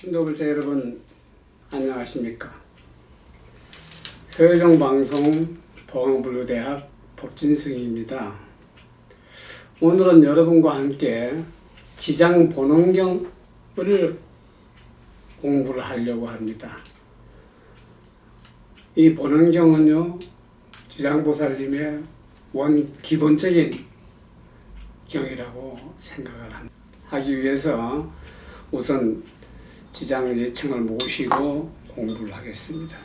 신도불자 여러분 안녕하십니까? 서효정 방송 보강불교대학 법진승입니다. 오늘은 여러분과 함께 지장 본원경을 공부를 하려고 합니다. 이 본원경은요 지장보살님의 원 기본적인 경이라고 생각을. 하기 위해서 우선 지장 예청을 모시고 공부를 하겠습니다.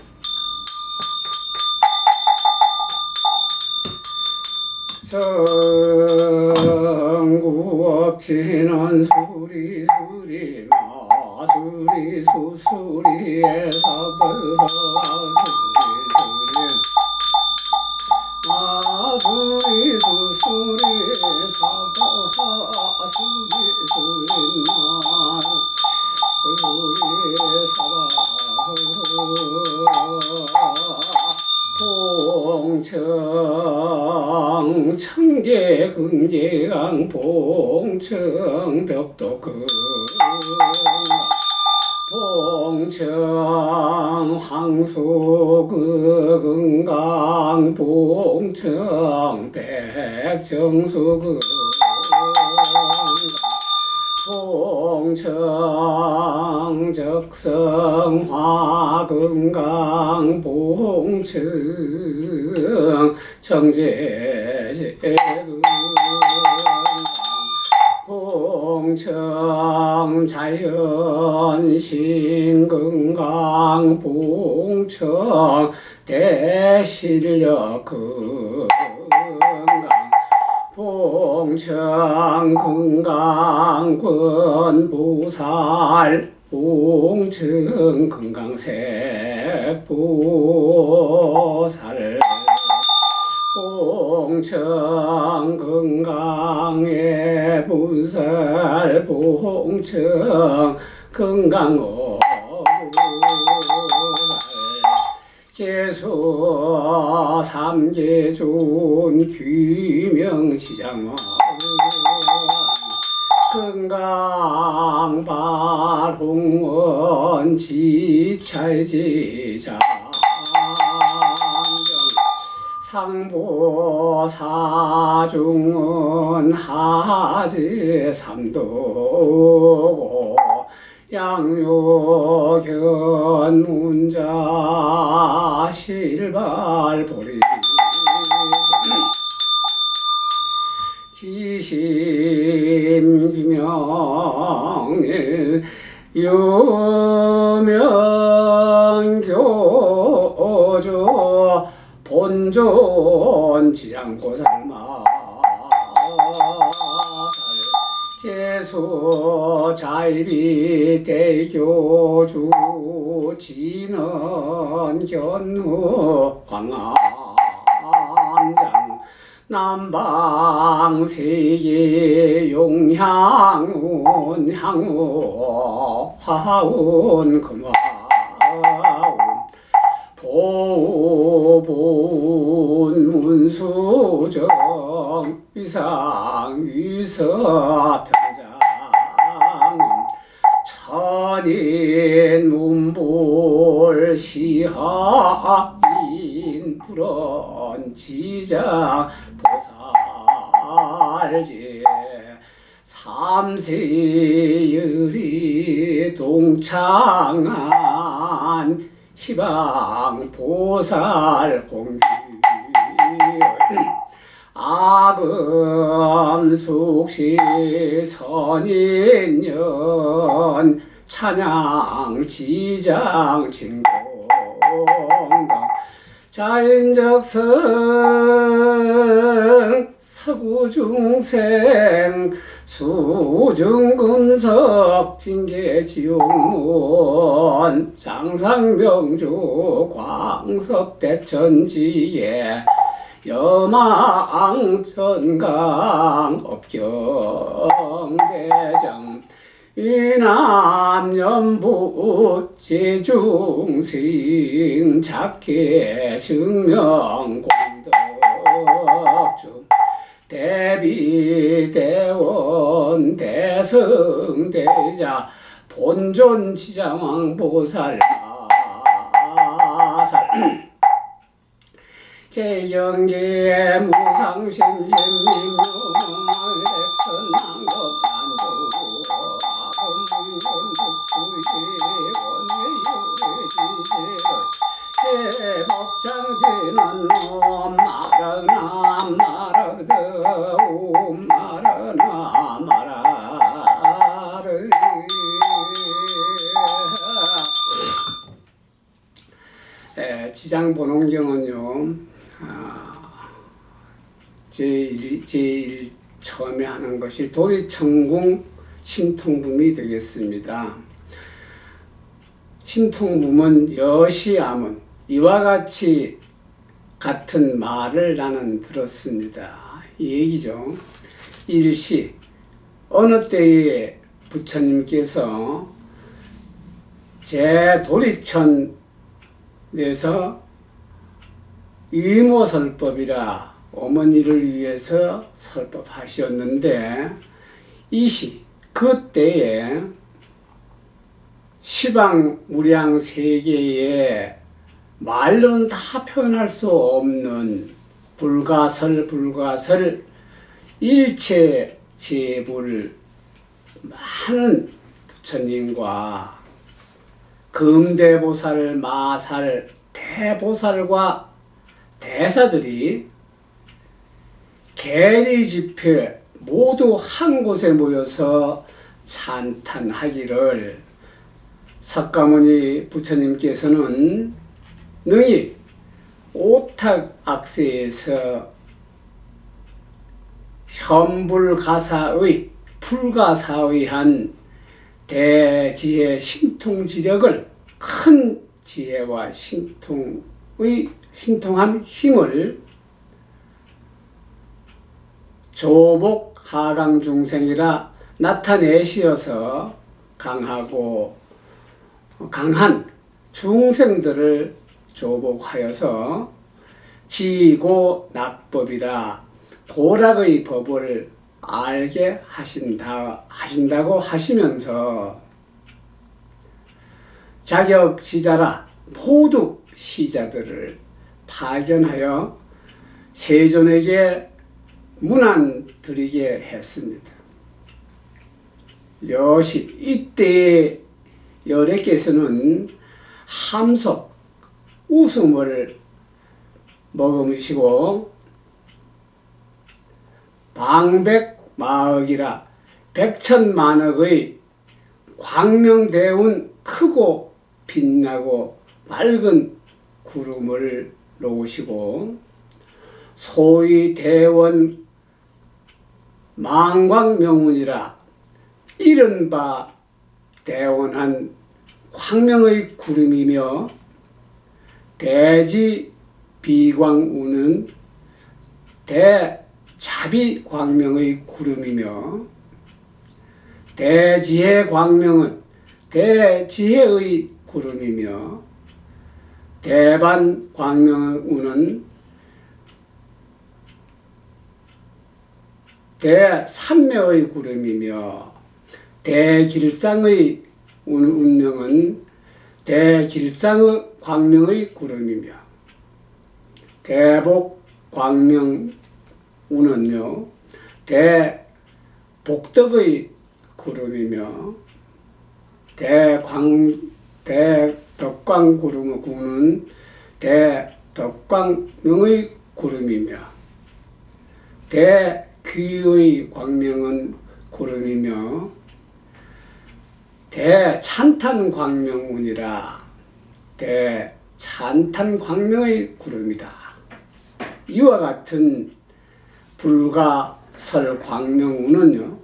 성구업지는 수리 수리 마수리 수수리에 사벌 근계강 봉청 벽도 그 봉청 황소 그 금강 봉청 백정수 그 봉청 적성 화 금강 봉청 자 연 신금강 봉청 대실력 금강 봉청 금강권 보살 봉청 금강색 보살 봉청 금강의 분살 봉청 금강오 계수 삼계존 귀명지장원 금강발 홍원 지찰지장 상보 사중은 하지 삼도고 양요견 문자 실발보리. 지심 기명의 유명 본존 지장고살마. 계수 자일이 대교주 진원 견후 광암장 남방 세계 용향운 향우 화운 금화운 보본 문수정 위상 위서 평장 천인 문볼 시하인 불언 지장 보살제 삼세열이 동창한 시방 보살 공기 아금 숙시 선인년 찬양 지장 진공강. 자인적성 서구중생 수중금석 징계지옥문 장상명주 광석대천지에 여망전강 업경대장 이남연부 제중생 작게 증명 공덕중 대비대원 대성대자 본존 지장왕 보살 마살 개경계 무상심심 해복장지는 마르나 마르드 마르나 지장본원경은요 아, 제일, 제일 처음에 하는 것이 도리천궁 신통붐이 되겠습니다. 신통붐은 여시암은 이와 같이 같은 말을 나는 들었습니다. 이 얘기죠. 일시 어느 때에 부처님께서 제 도리천에서 유모설법이라 어머니를 위해서 설법하셨는데 이시 그때에 시방 무량 세계에 말로는 다 표현할 수 없는 불가설 불가설 일체 제불 많은 부처님과 금대보살 마살 대보살과 대사들이 계리 집회 모두 한 곳에 모여서 찬탄하기를 석가모니 부처님께서는 능히 오탁 악세에서 현불가사의 불가사의한 대지혜 신통지력을 큰 지혜와 신통의 신통한 힘을 조복 하강 중생이라 나타내시어서 강하고 강한 중생들을 조복하여서 지고 낙법이라 도락의 법을 알게 하신다 하신다고 하시면서 자격 시자라 모두 시자들을 파견하여 세존에게 문안 드리게 했습니다. 여시 이때 여래께서는 함석 웃음을 먹으시고 방백마억이라 백천만억의 광명대운 크고 빛나고 맑은 구름을 놓으시고 소위 대원 망광명운이라 이른바 대원한 광명의 구름이며 대지 비광우는 대자비 광명의 구름이며 대지혜 광명은 대지혜의 구름이며 대반 광명우는 대삼매의 구름이며 대길상의 운명은 대길상의 광명의 구름이며 대복 광명 운은요 대복덕의 구름이며 대광 대덕광 구름 구는 대덕광명의 구름이며 대 귀의 광명은 구름이며 대찬탄 광명운이라 대찬탄 광명의 구름이다. 이와 같은 불가설 광명운은요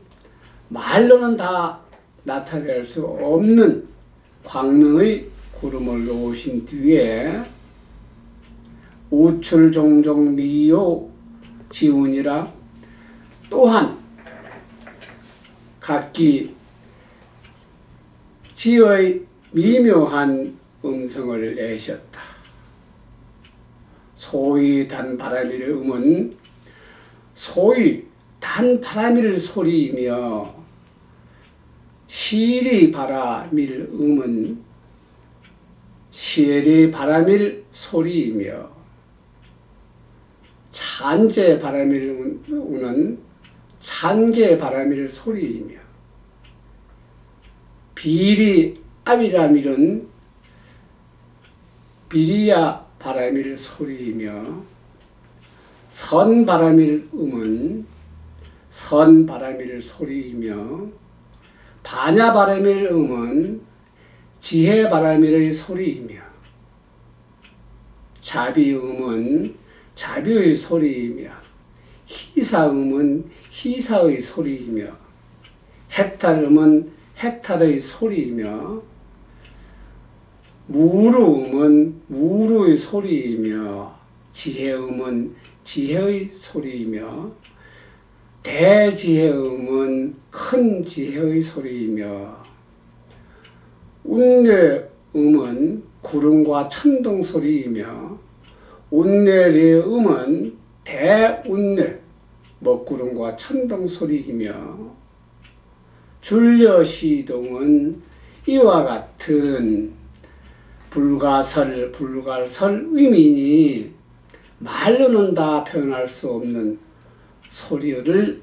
말로는 다 나타낼 수 없는 광명의 구름을 놓으신 뒤에 우출 종종 미요 지운이라 또한 각기 지의 미묘한 음성을 내셨다. 소위 단바라밀 음은 소위 단바라밀 소리이며 시리 바라밀 음은 시리 바라밀 소리이며 찬제 바라밀 음은 찬제 바라밀 소리이며 비리 아비라밀은 비리야 바라밀 소리이며 선 바라밀 음은 선 바라밀 소리이며 반야 바라밀 음은 지혜 바라밀의 소리이며 자비 음은 자비의 소리이며 희사 음은 희사의 소리이며 해탈 음은 해탈의 소리이며 무르음은 무르의 소리이며 지혜음은 지혜의 소리이며 대지혜음은 큰 지혜의 소리이며 운뇌음은 구름과 천둥 소리이며 운뇌리음은 대운뇌 먹구름과 천둥 소리이며 줄려 시동은 이와 같은 불가설, 불가설 의미니 말로는 다 표현할 수 없는 소리를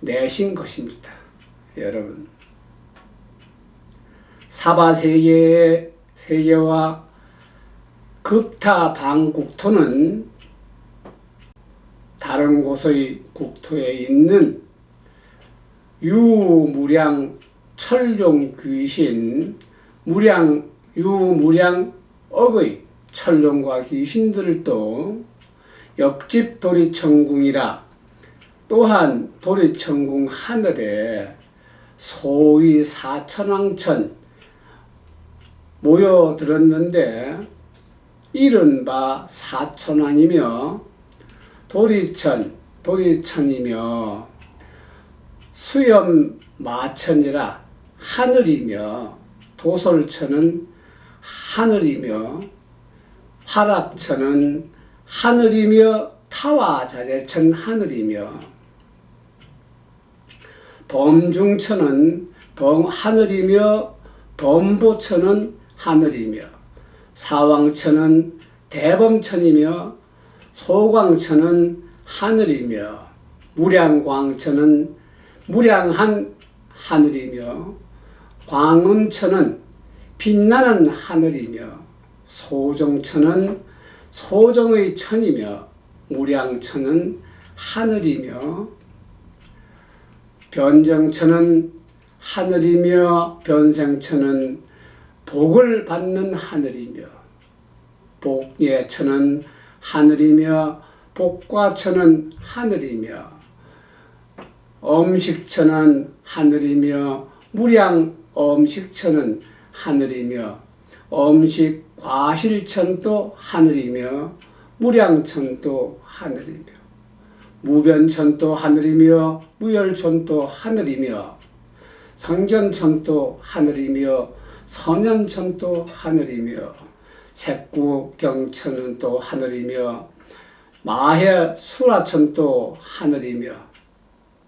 내신 것입니다. 여러분. 사바 세계의 세계와 급타 방국토는 다른 곳의 국토에 있는 유무량 철룡 귀신 무량 유무량 억의 철룡과 귀신들도 옆집 도리천궁이라 또한 도리천궁 하늘에 소위 사천왕천 모여들었는데 이른바 사천왕이며 도리천 도리천이며 수염 마천이라 하늘이며 도솔천은 하늘이며 화락천은 하늘이며 타와자재천 하늘이며 범중천은 범 하늘이며 범보천은 하늘이며 사왕천은 대범천이며 소광천은 하늘이며 무량광천은 무량한 하늘이며 광음천은 빛나는 하늘이며 소정천은 소정의 천이며 무량천은 하늘이며 변정천은 하늘이며 변생천은 복을 받는 하늘이며 복예천은 하늘이며 복과 천은 하늘이며 엄식천은 하늘이며 무량 엄식천은 하늘이며 엄식 과실천도 하늘이며 무량천도 하늘이며 무변천도 하늘이며 무열천도 하늘이며 성견천도 하늘이며 선현천도 하늘이며 색구 경천은 또 하늘이며 마해 수라천도 하늘이며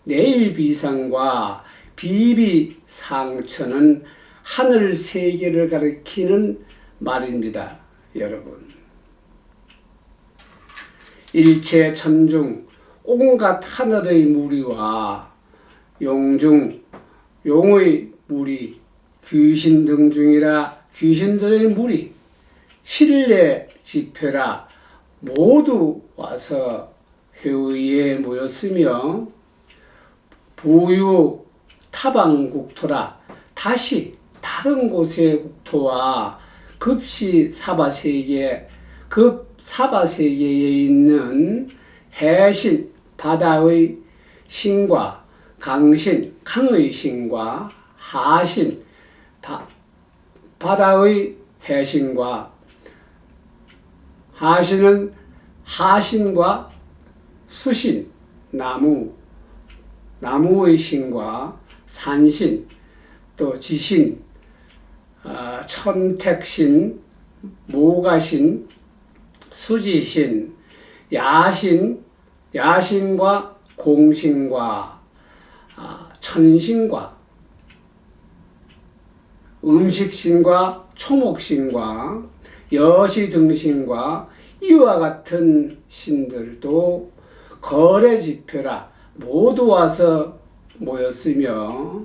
내일 비상과 비비 상천은 하늘 세계를 가리키는 말입니다. 여러분. 일체 천중 온갖 하늘의 무리와 용중 용의 무리 귀신 등 중이라 귀신들의 무리 신뢰 집회라 모두 와서 회의에 모였으며 부유 타방 국토라 다시 다른 곳의 국토와 급시 사바 세계 급 사바 세계에 있는 해신 바다의 신과 강신 강의 신과 하신 바, 바다의 해신과 하신은 하신과 수신 나무 나무의 신과 산신 또 지신 어, 천택신 모가신 수지신 야신 야신과 공신과 아, 천신과 음식신과 초목신과 여시등신과 이와 같은 신들도 거래 지표라 모두 와서 모였으며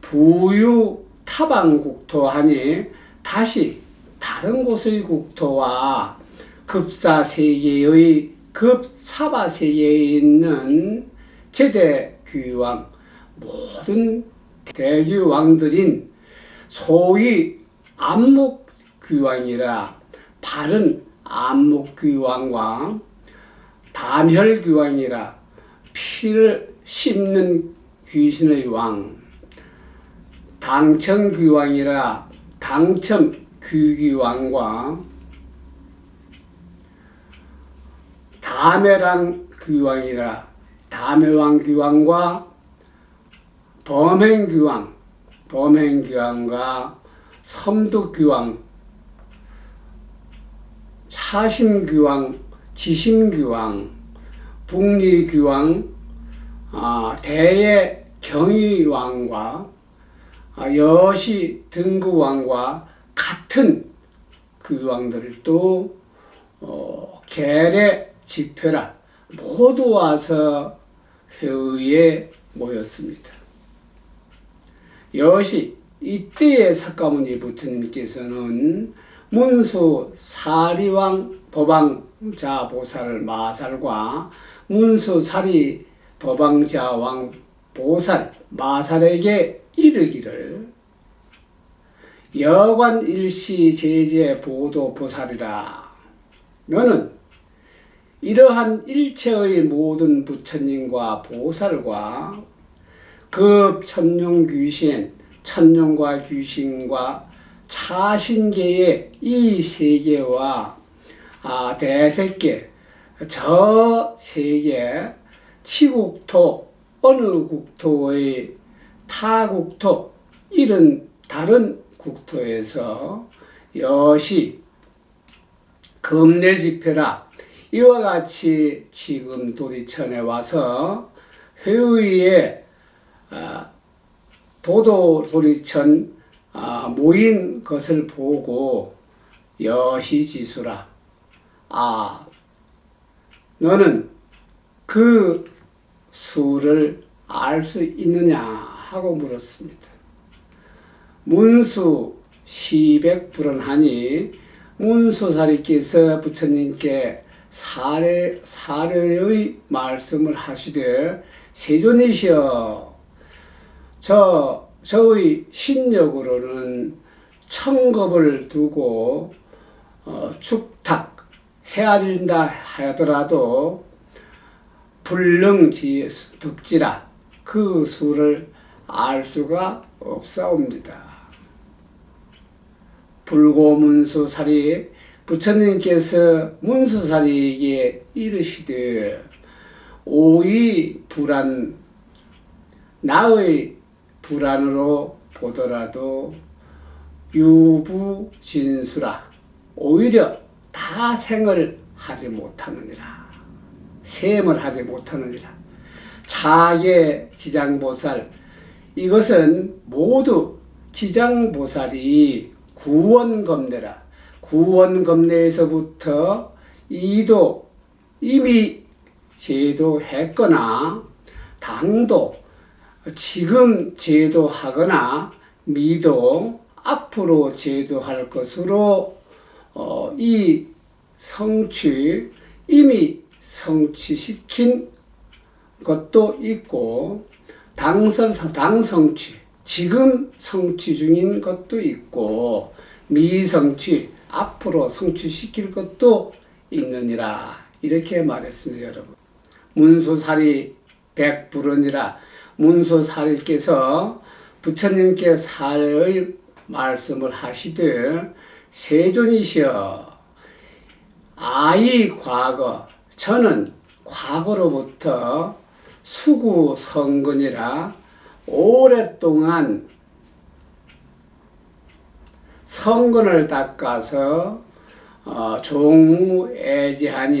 부유 타방 국토하니 다시 다른 곳의 국토와 급사 세계의 급사바 세계에 있는 제대 귀왕 모든 대귀왕들인 소위 안목 귀왕이라 바른 안목귀왕과 담혈귀왕이라 피를 씹는 귀신의 왕 당천귀왕이라 당천귀귀왕과 다메랑 귀왕이라 다메왕 귀왕과 범행 귀왕 범행 귀왕과 섬도 귀왕 차심 귀왕 지심 귀왕 북리 귀왕 아, 대의 경위 왕과 아, 여시 등구 왕과 같은 귀왕들도 어, 계례 집회라 모두 와서 회의에 모였습니다. 여시 이때의 석가모니 부처님께서는 문수 사리왕 법왕자 보살을 마살과 문수 사리 법왕자 왕 보살 마살에게 이르기를. 여관 일시 제제 보도 보살이라. 너는 이러한 일체의 모든 부처님과 보살과 그 천룡 귀신, 천룡과 귀신과 차신계의 이 세계와 아, 대세계, 저 세계, 치국토, 어느 국토의 타국토, 이런 다른 국토에서 여시 금례 집회라 이와 같이 지금 도리천에 와서 회의에 아, 도도 도리천 아, 모인 것을 보고 여시지수라 아 너는 그 수를 알 수 있느냐 하고 물었습니다. 문수 시백 불언하니 문수사리께서 부처님께 사례, 사례의 말씀을 하시되 세존이시여 저 저의 신력으로는 청겁을 두고 어, 축탁 헤아린다 하더라도 불능지 득지라 그 수를 알 수가 없사옵니다. 불고문수살이 부처님께서 문수살이에게 이르시되 오이 불안 나의 불안으로 보더라도 유부 진수라 오히려 다 생을 하지 못하느니라 셈을 하지 못하느니라. 차계 지장보살 이것은 모두 지장보살이 구원검내라. 구원검내에서부터 이도 이미 제도했거나 당도 지금 제도하거나 미도 앞으로 제도할 것으로 어, 이 성취 이미 성취시킨 것도 있고 당선 당성취 지금 성취 중인 것도 있고 미성취 앞으로 성취시킬 것도 있느니라. 이렇게 말했습니다 여러분. 문수살이 백불언이라 문수살이께서 부처님께 사례의 말씀을 하시되 세존이시여 아이 과거 저는 과거로부터 수구 성근이라 오랫동안 성근을 닦아서 어, 종무애지하니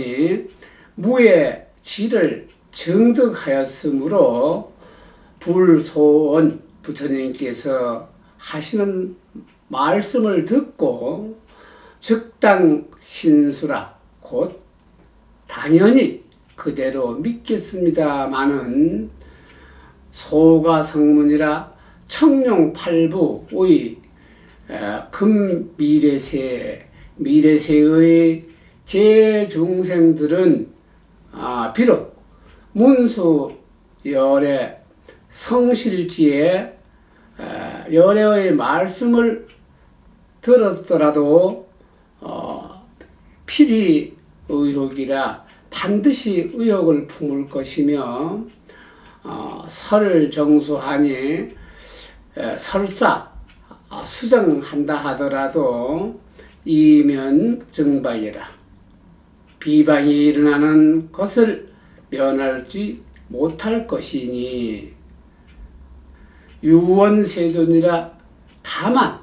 무의 질을 증득하였으므로 불소원 부처님께서 하시는 말씀을 듣고 즉당 신수라 곧 당연히 그대로 믿겠습니다마는 소가 성문이라 청룡팔부의 금 미래세 미래세의 제중생들은 아, 비록 문수 열의 성실지에 에, 열애의 말씀을 들었더라도 어, 필히 의혹이라 반드시 의혹을 품을 것이며 어, 설을 정수하니 에, 설사 아, 수정한다 하더라도 이면 정박이라. 비방이 일어나는 것을 면하지 못할 것이니 유원세존이라 다만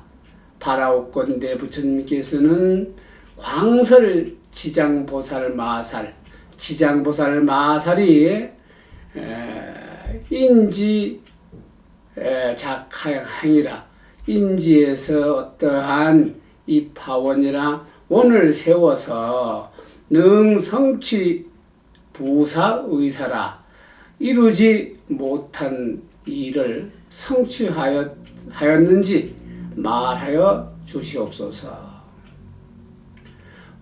바라옵건대 부처님께서는 광설 지장보살 마살 지장보살 마살이 에, 인지 에, 작행이라 인지에서 어떠한 이 파원이라 원을 세워서 능성치 부사 의사라 이루지 못한 일을 성취하였는지 말하여 주시옵소서.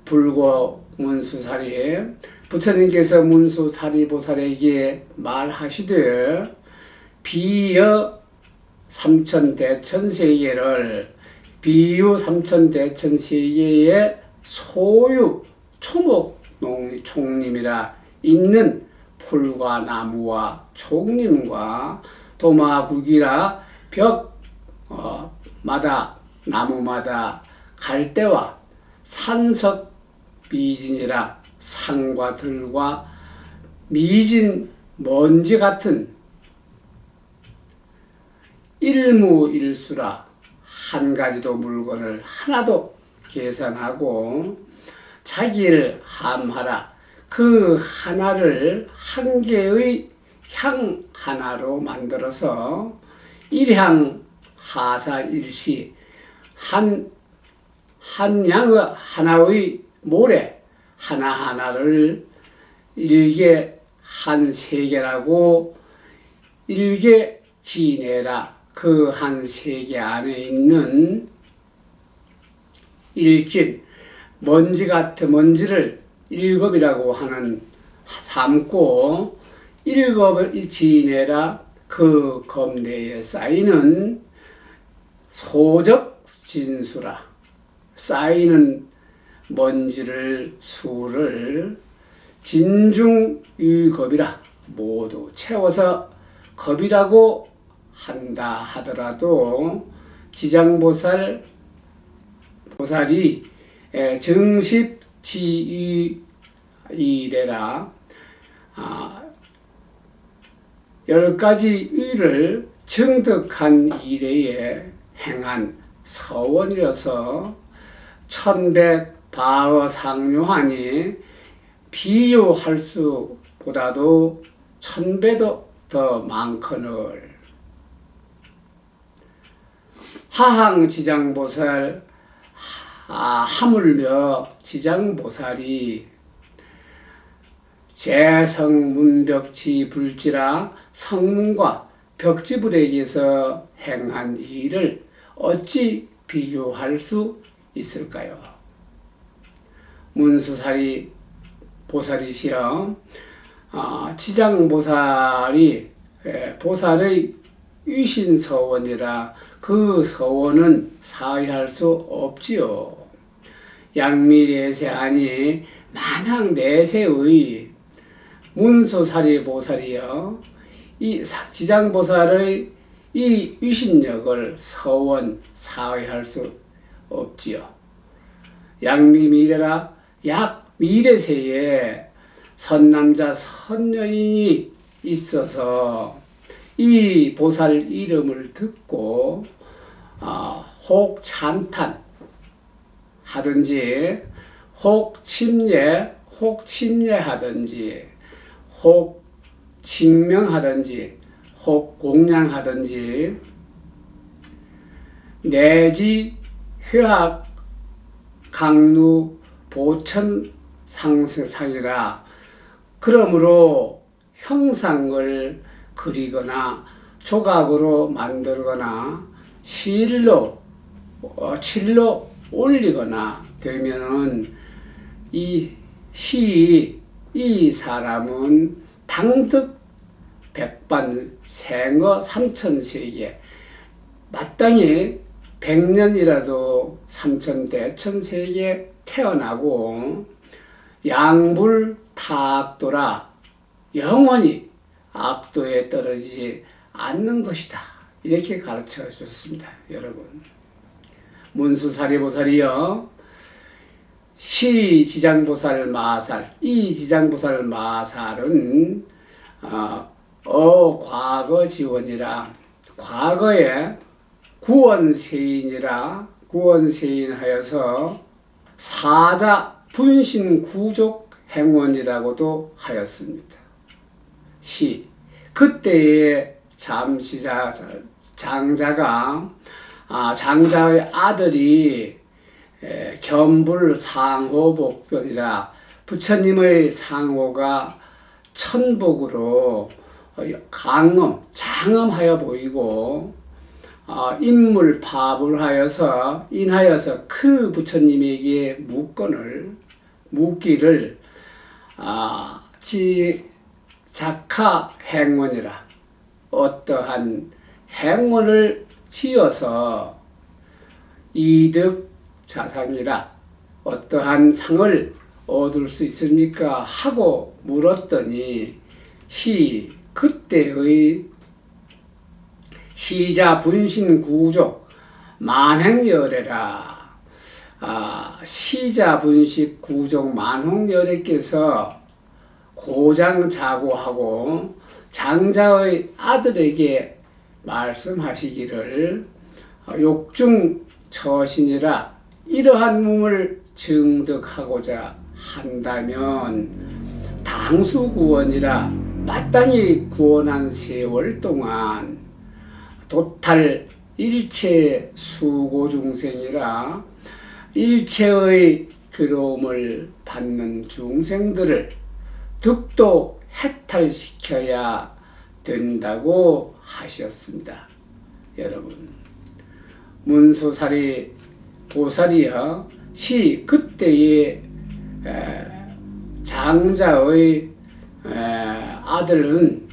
불고 문수사리에 부처님께서 문수사리 보살에게 말하시되 비여 삼천대천세계를 비유 삼천대천세계의 소유 초목 총림이라 있는 풀과 나무와 총림과 도마국이라 벽마다 나무마다 갈대와 산석 미진이라 산과 들과 미진 먼지 같은 일무일수라 한 가지도 물건을 하나도 계산하고 자기를 함하라. 그 하나를 한 개의 향 하나로 만들어서 일향 하사 일시 한, 한 양의 하나의 모래 하나하나를 일개 한 세계라고 일개 지내라. 그 한 세계 안에 있는 일진 먼지 같은 먼지를 일겁이라고 하는 삼고 일겁을 지내라. 그 검내에 쌓이는 소적 진수라. 쌓이는 먼지를 수를 진중유겁이라. 모두 채워서 겁이라고 한다 하더라도 지장보살 보살이 정십 지이래라. 아, 열 가지 의를 정득한 이래에 행한 서원이어서 천백 바어 상묘하니 비유할 수보다도 천배도 더 많거늘. 하항 지장보살 아, 하물며 지장보살이 재성문벽지 불지라 성문과 벽지불에게서 행한 일을 어찌 비교할 수 있을까요? 문수살이 보살이시여 아, 지장보살이 예, 보살의 위신서원이라 그 서원은 사의할 수 없지요. 양미내세 아니 만약 내세의 문수사리 보살이여 이 지장보살의 이 위신력을 서원 사의할 수 없지요. 양미미래라 약 미래세에 선남자 선여인이 있어서 이 보살 이름을 듣고 어, 혹 찬탄 하든지 혹 침례 혹 침례 하든지 혹 칭명하든지 혹 공양하든지 내지 회학 강루 보천 상세상이라 그러므로 형상을 그리거나 조각으로 만들거나 실로 어, 칠로 올리거나 되면은 이 시, 이 사람은 당득 백반 생어 삼천세계 마땅히 백년이라도 삼천대천세계 태어나고 양불 타악도라 영원히 악도에 떨어지지 않는 것이다. 이렇게 가르쳐 주셨습니다. 여러분. 문수사리보살이요. 시 지장보살 마살, 이 지장보살 마살은 어, 어 과거 지원이라 과거에 구원세인이라 구원세인하여서 사자 분신 구족 행원이라고도 하였습니다. 시 그때의 잠시자 장자가 아, 장자의 아들이 에, 겸불 상호복변이라 부처님의 상호가 천복으로 어, 강엄 장엄하여 보이고 어, 인물 파불 하여서 인하여서 그 부처님에게 묵건을 묵기를 아, 지 작하 행원이라 어떠한 행원을 지어서 이득 자상이라 어떠한 상을 얻을 수 있습니까? 하고 물었더니 시 그때의 시자 분신 구족 만행열애라 아, 시자 분식 구족 만홍열애께서 고장 자고하고 장자의 아들에게 말씀하시기를 욕중 처신이라 이러한 몸을 증득하고자 한다면 당수 구원이라 마땅히 구원한 세월 동안 도탈 일체 수고 중생이라 일체의 괴로움을 받는 중생들을 득도 해탈시켜야 된다고 하셨습니다. 여러분 문수살이 보살이여 시 그때의 에, 장자의 에, 아들은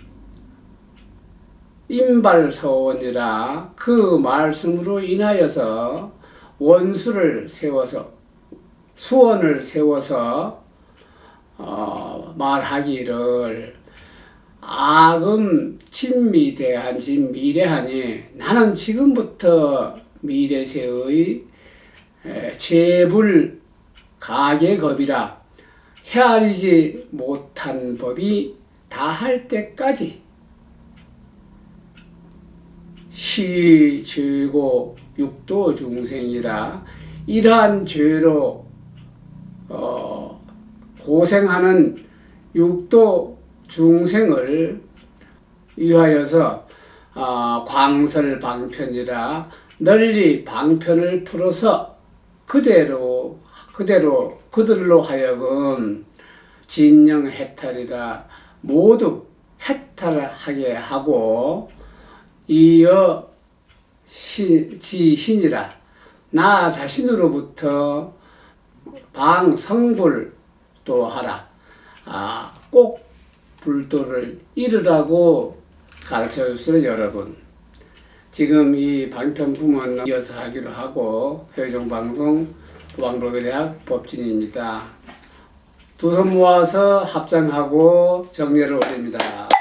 임발서원이라 그 말씀으로 인하여서 원수를 세워서 수원을 세워서 어, 말하기를 악음 진미대한 진미래하니 나는 지금부터 미래세의 에, 재불 가계겁이라 헤아리지 못한 법이 다할 때까지 시, 죄고, 육도 중생이라 이러한 죄로 어, 고생하는 육도 중생을 위하여서 어, 광설 방편이라 널리 방편을 풀어서 그대로 그대로 그들로 하여금 진영 해탈이라 모두 해탈하게 하고 이어 시, 지신이라 나 자신으로부터 방성불 또 하라. 아, 꼭 불도를 이르라고 가르쳐 주시는 여러분 지금 이 방편품은 이어서 하기로 하고 회종방송 도방로교대학 법진입니다. 두 손 모아서 합장하고 정례를 올립니다.